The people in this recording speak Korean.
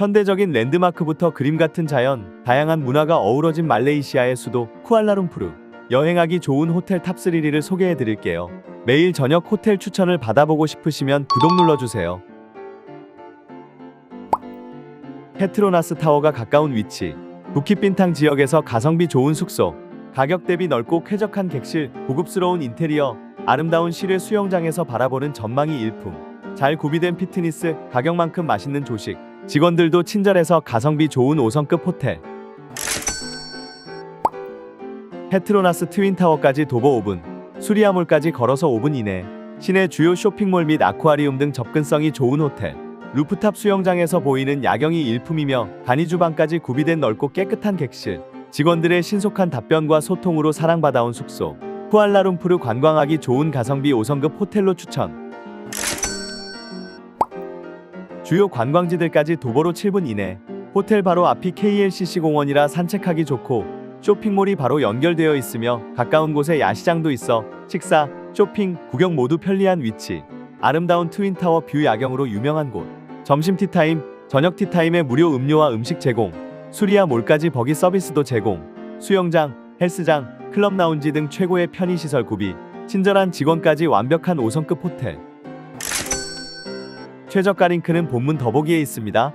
현대적인 랜드마크부터 그림 같은 자연, 다양한 문화가 어우러진 말레이시아의 수도 쿠알라룸푸르. 여행하기 좋은 호텔 탑3를 소개해 드릴게요. 매일 저녁 호텔 추천을 받아보고 싶으시면 구독 눌러주세요. 페트로나스 타워가 가까운 위치. 부키빈탕 지역에서 가성비 좋은 숙소. 가격 대비 넓고 쾌적한 객실, 고급스러운 인테리어, 아름다운 실외 수영장에서 바라보는 전망이 일품. 잘 구비된 피트니스, 가격만큼 맛있는 조식. 직원들도 친절해서 가성비 좋은 5성급 호텔. 페트로나스 트윈타워까지 도보 5분, 수리아몰까지 걸어서 5분 이내. 시내 주요 쇼핑몰 및 아쿠아리움 등 접근성이 좋은 호텔. 루프탑 수영장에서 보이는 야경이 일품이며 간이 주방까지 구비된 넓고 깨끗한 객실. 직원들의 신속한 답변과 소통으로 사랑받아온 숙소. 쿠알라룸푸르 관광하기 좋은 가성비 5성급 호텔로 추천. 주요 관광지들까지 도보로 7분 이내. 호텔 바로 앞이 KLCC 공원이라 산책하기 좋고 쇼핑몰이 바로 연결되어 있으며 가까운 곳에 야시장도 있어 식사, 쇼핑, 구경 모두 편리한 위치. 아름다운 트윈타워 뷰 야경으로 유명한 곳. 점심 티타임, 저녁 티타임에 무료 음료와 음식 제공. 수리아 몰까지 버기 서비스도 제공. 수영장, 헬스장, 클럽 라운지 등 최고의 편의시설 구비. 친절한 직원까지 완벽한 5성급 호텔. 최저가 링크는 본문 더보기에 있습니다.